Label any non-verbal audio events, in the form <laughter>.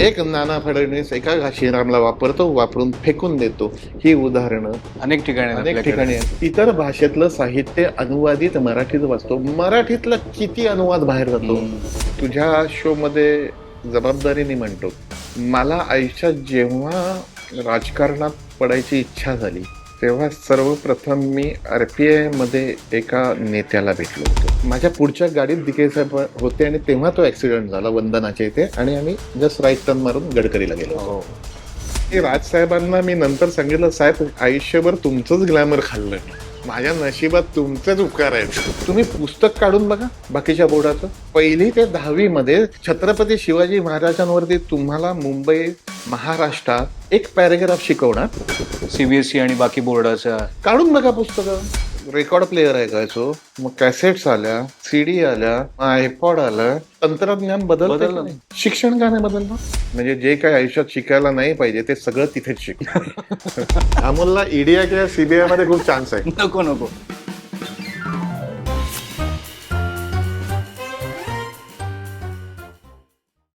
एक नाना फडणवीस एका श्रीरामला वापरतो वापरून फेकून देतो ही उदाहरणं अनेक ठिकाणी अनेक. ठिकाणी आहेत. इतर भाषेतलं साहित्य अनुवादित मराठीत वाचतो मराठीतला किती अनुवाद बाहेर जातो तुझ्या शो मध्ये जबाबदारीने म्हणतो मला आयुष्यात जेव्हा राजकारणात पडायची इच्छा झाली तेव्हा सर्वप्रथम मी आर पी आयमध्ये एका नेत्याला भेटलो होतो. माझ्या पुढच्या गाडीत दिके साहेब होते आणि तेव्हा तो ऍक्सिडेंट झाला वंदनाच्या इथे आणि आम्ही जस्ट राईट टर्न मारून गडकरीला गेलो होतो. हो. ते राजसाहेबांना मी नंतर सांगितलं साहेब आयुष्यभर तुमचंच ग्लॅमर खाल्लं माझ्या नशिबात तुमचेच उपकार आहेत. तुम्ही पुस्तक काढून बघा बाकीच्या बोर्डाचं. पहिली ते दहावी मध्ये छत्रपती शिवाजी महाराजांवरती तुम्हाला मुंबई महाराष्ट्रात एक पॅरेग्राफ शिकवणार. सीबीएसई E आणि बाकी बोर्डाच्या काढून बघा पुस्तकं. रेकॉर्ड प्लेअर ऐकायचो मग कॅसेट्स आल्या सीडी आल्या आयपॉड आलं. तंत्रज्ञान बदललं बदललं. नाही. शिक्षण का नाही बदललं? म्हणजे जे काही आयुष्यात शिकायला नाही पाहिजे ते सगळं तिथेच शिक. <laughs> अमोलला ईडीआय किंवा सीबीआयमध्ये खूप चान्स आहे. नको नको.